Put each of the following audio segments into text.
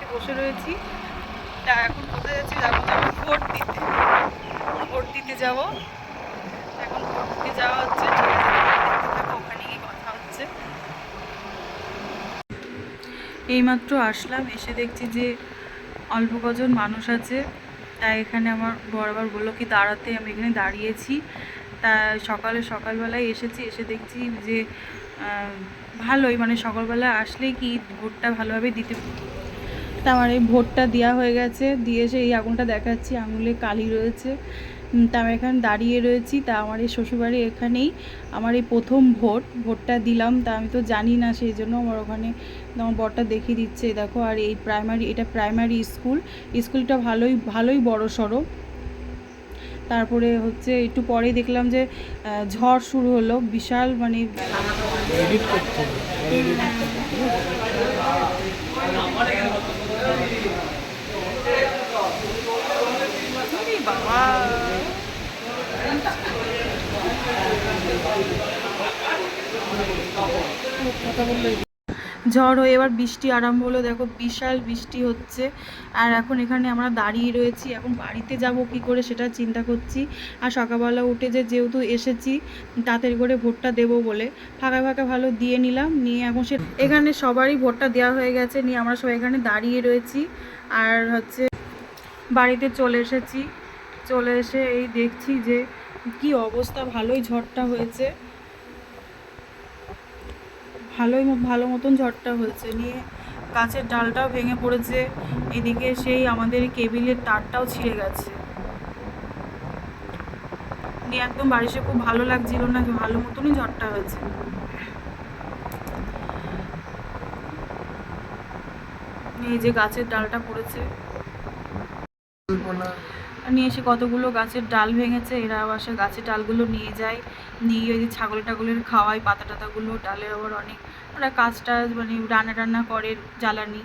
বাড়িতে বসে রয়েছি। তা এখন কোথায় যাচ্ছি যাব যাব ভোট দিতে। ভোট দিতে যাব। এখন ভোট দিতে যাওয়া হচ্ছে, ঠিক আছে ওখানে গিয়ে কথা হচ্ছে। এইমাত্র আসলাম, এসে দেখছি যে অল্প কজন মানুষ আছে। তাই এখানে আমার বরাবর বলল কি, দাঁড়াতে আমি এখানে দাঁড়িয়েছি। তা সকালে, সকালবেলায় এসেছি, এসে দেখছি যে ভালোই মানে সকালবেলা আসলে কি ভোটটা ভালোভাবে দিতে তা আমার এই ভোটটা দেওয়া হয়ে গেছে। দিয়ে এসে এই আগুনটা দেখাচ্ছি। আঙুলে কালি রয়েছে। তা আমি এখানে দাঁড়িয়ে রয়েছি। তা আমার এই শ্বশুরবাড়ি এখানেই আমার এই প্রথম ভোট। ভোটটা দিলাম। তা আমি তো জানি না, সেই জন্য আমার ওখানে আমার বরটা দেখিয়ে দিচ্ছে। দেখো, আর এই প্রাইমারি, এটা প্রাইমারি স্কুল। স্কুলটা ভালোই ভালোই বড় সড়ো। তারপরে হচ্ছে একটু পরেই দেখলাম যে ঝড় শুরু হলো। বিশাল মানে ঝড় হয়ে এবার বৃষ্টি আরম্ভ হলো। দেখো বিশাল বৃষ্টি হচ্ছে। আর এখন এখানে আমরা দাঁড়িয়ে রয়েছি। এখন বাড়িতে যাব কি করে সেটা চিন্তা করছি। আর সকালবেলা উঠে যে যেহেতু এসেছি, তাড়াতাড়ি করে ভোটটা দেবো বলে। ফাঁকা ফাঁকা ভালো দিয়ে নিলাম, নিয়ে এখন সে এখানে সবারই ভোটটা দেওয়া হয়ে গেছে। নিয়ে আমরা সবাই এখানে দাঁড়িয়ে রয়েছি। আর হচ্ছে বাড়িতে চলে এসেছি। চলে এসে এই দেখছি যে কি অবস্থা। ভালোই ঝড়টা হয়েছে। ভালোই ভালো মতন ঝড়টা হয়েছে। নিয়ে গাছের ডালটাও ভেঙে পড়েছে। এদিকে সেই আমাদের কেবিলের তারটাও ছিঁড়ে গেছে। নিয়ে একদম বাড়িতে খুব ভালো লাগছিল না ভালো মতনই ঝড়টা হয়েছে। এই যে গাছের ডালটা পড়েছে। নিয়ে এসে কতগুলো গাছের ডাল ভেঙেছে এরা আবার সে গাছের ডালগুলো নিয়ে যায় নিয়ে ওই যে ছাগল টাগলের খাওয়ায় পাতা টাতাগুলো ডালের আবার অনেক ওরা কাজ টাজ মানে রান্না টান্না করে জ্বালানি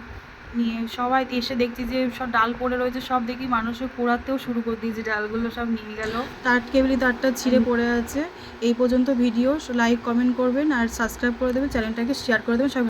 নিয়ে। সবাই এসে দেখছি যে সব ডাল পড়ে রয়েছে সব দেখি মানুষে পোড়াতেও শুরু করে দিয়েছে ডালগুলো সব নিয়ে গেল। তার কেবলি তারটা ছিঁড়ে পড়ে আছে। এই পর্যন্ত ভিডিও লাইক কমেন্ট করবেন আর সাবস্ক্রাইব করে দেবেন চ্যানেলটাকে শেয়ার করে দেবেন সবাই